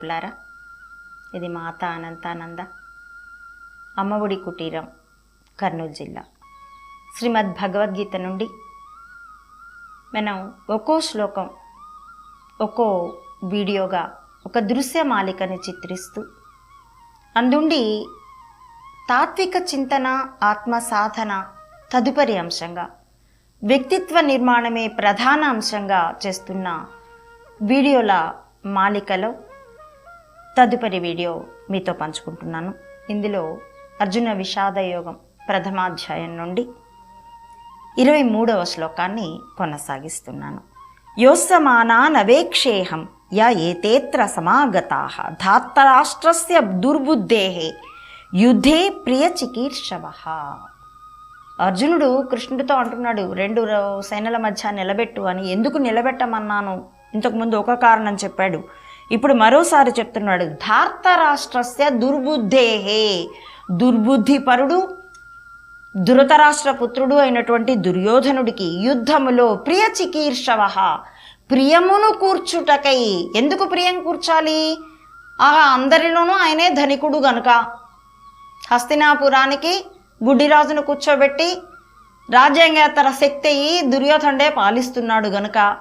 పిల్లారా ఇది మాత అనంతానంద. అమ్మఒడి కుటీరం కర్నూలు జిల్లా. శ్రీమద్ భగవద్గీత నుండి మనం ఒక్కో శ్లోకం ఒక్కో వీడియోగా ఒక దృశ్య మాలికని చిత్రిస్తూ అందుండి తాత్విక చింతన ఆత్మ సాధన తదుపరి అంశంగా వ్యక్తిత్వ నిర్మాణమే ప్రధాన అంశంగా చేస్తున్న వీడియోల మాలికలో తదుపరి వీడియో మీతో పంచుకుంటున్నాను. ఇందులో అర్జున విషాద యోగం ప్రథమాధ్యాయం నుండి ఇరవై మూడవ శ్లోకాన్ని కొనసాగిస్తున్నాను. యోస్సమానా నవేక్షేహం యా ఏతేత్ర సమాగతా ధాత్తరాష్ట్రస్య దుర్బుద్ధే యుద్ధే ప్రియ చికీర్షవ. అర్జునుడు కృష్ణుడితో అంటున్నాడు రెండు రో- సేనల మధ్య నిలబెట్టు అని. ఎందుకు నిలబెట్టమన్నాను? ఇంతకుముందు ఒక కారణం చెప్పాడు. ఇప్పుడు మరోసారి చెప్తున్నాడు ధార్తరాష్ట్రస్య దుర్బుద్ధేహే. దుర్బుద్ధిపరుడు ధృతరాష్ట్ర పుత్రుడు అయినటువంటి దుర్యోధనుడికి యుద్ధములో ప్రియ చికీర్షవ ప్రియమును కూర్చుటకై. ఎందుకు ప్రియం కూర్చాలి? ఆ అందరిలోనూ ఆయనే ధనికుడు గనుక. హస్తినాపురానికి గుడ్డిరాజును కూర్చోబెట్టి రాజ్యాంగేతర శక్తి అయి దుర్యోధనుడే పాలిస్తున్నాడు గనుక.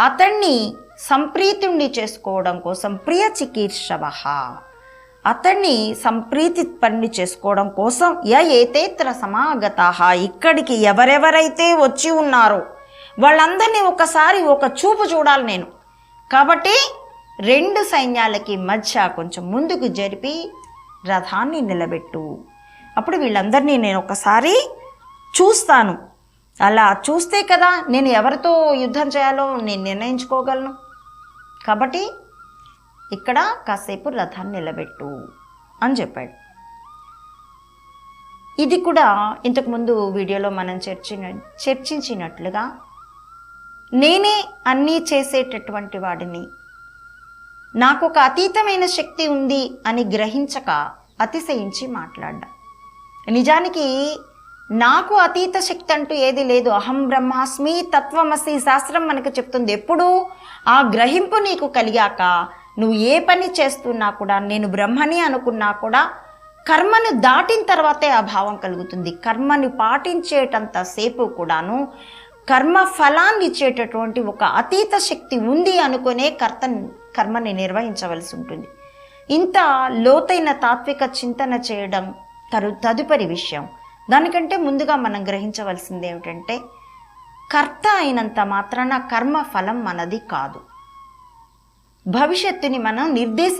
అతన్ని సంప్రీతిని చేసుకోవడం కోసం ప్రియ చికీర్షవ. అతన్ని సంప్రీతి పని చేసుకోవడం కోసం య ఏతేత్ర సమాగత. ఇక్కడికి ఎవరెవరైతే వచ్చి ఉన్నారో వాళ్ళందరినీ ఒకసారి ఒక చూపు చూడాలి నేను. కాబట్టి రెండు సైన్యాలకి మధ్య కొంచెం ముందుకు జరిపి రథాన్ని నిలబెట్టు. అప్పుడు వీళ్ళందరినీ నేను ఒకసారి చూస్తాను. అలా చూస్తే కదా నేను ఎవరితో యుద్ధం చేయాలో నేను నిర్ణయించుకోగలను? కాబట్టి ఇక్కడ కాసేపు రథాన్ని నిలబెట్టు అని చెప్పాడు. ఇది కూడా ఇంతకుముందు వీడియోలో మనం చర్చిన చర్చించినట్లుగా నేనే అన్నీ చేసేటటువంటి వాడిని. నాకు ఒక అతీతమైన శక్తి ఉంది అని గ్రహించక అతిశయించి మాట్లాడ్డా. నిజానికి నాకు అతీత శక్తి అంటూ ఏది లేదు. అహం బ్రహ్మాస్మి తత్వమసి శాస్త్రం మనకు చెప్తుంది. ఎప్పుడు ఆ గ్రహింపు నీకు కలిగాక నువ్వు ఏ పని చేస్తున్నా కూడా నేను బ్రహ్మని అనుకున్నా కూడా కర్మను దాటిన తర్వాతే ఆ భావం కలుగుతుంది. కర్మని పాటించేటంత సేపు కూడాను కర్మ ఫలాన్ని ఇచ్చేటటువంటి ఒక అతీత శక్తి ఉంది అనుకునే కర్త కర్మని నిర్వహించవలసి ఉంటుంది. ఇంత లోతైన తాత్విక చింతన చేయడం తరు తదుపరి విషయం. దానికంటే ముందుగా మనం గ్రహించవలసింది ఏమిటంటే కర్త అయినంత మాత్రాన కర్మ ఫలం మనది కాదు. భవిష్యత్తుని మనం నిర్దేశి